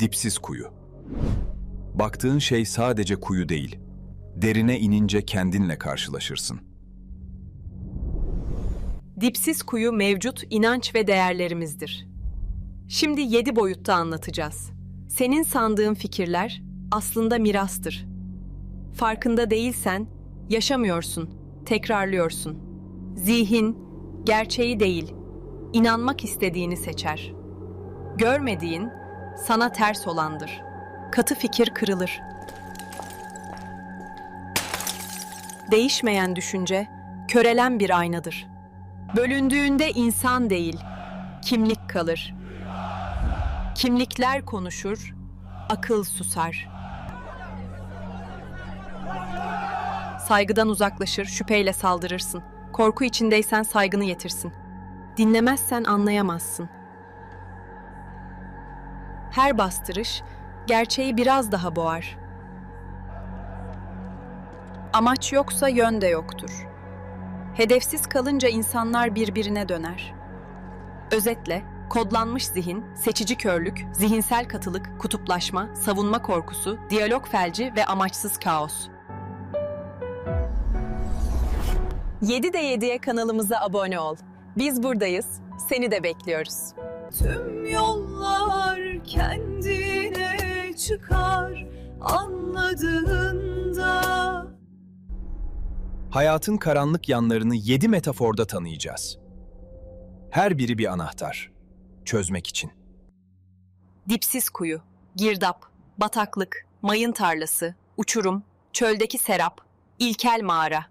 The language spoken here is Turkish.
Dipsiz kuyu. Baktığın şey sadece kuyu değil. Derine inince kendinle karşılaşırsın. Dipsiz kuyu mevcut inanç ve değerlerimizdir. Şimdi yedi boyutta anlatacağız. Senin sandığın fikirler aslında mirastır. Farkında değilsen yaşamıyorsun, tekrarlıyorsun. Zihin gerçeği değil, inanmak istediğini seçer. Görmediğin sana ters olandır. Katı fikir kırılır. Değişmeyen düşünce körelen bir aynadır. Bölündüğünde insan değil, kimlik kalır. Kimlikler konuşur, akıl susar. Saygıdan uzaklaşır, şüpheyle saldırırsın. Korku içindeysen saygını yetirsin. Dinlemezsen anlayamazsın. Her bastırış gerçeği biraz daha boğar. Amaç yoksa yön de yoktur. Hedefsiz kalınca insanlar birbirine döner. Özetle, kodlanmış zihin, seçici körlük, zihinsel katılık, kutuplaşma, savunma korkusu, diyalog felci ve amaçsız kaos. 7 de 7'ye kanalımıza abone ol. Biz buradayız, seni de bekliyoruz. Tüm yollar kendine çıkar anladığında Hayatın karanlık yanlarını yedi metaforda tanıyacağız. Her biri bir anahtar. Çözmek için. Dipsiz kuyu, girdap, bataklık, mayın tarlası, uçurum, çöldeki serap, ilkel mağara,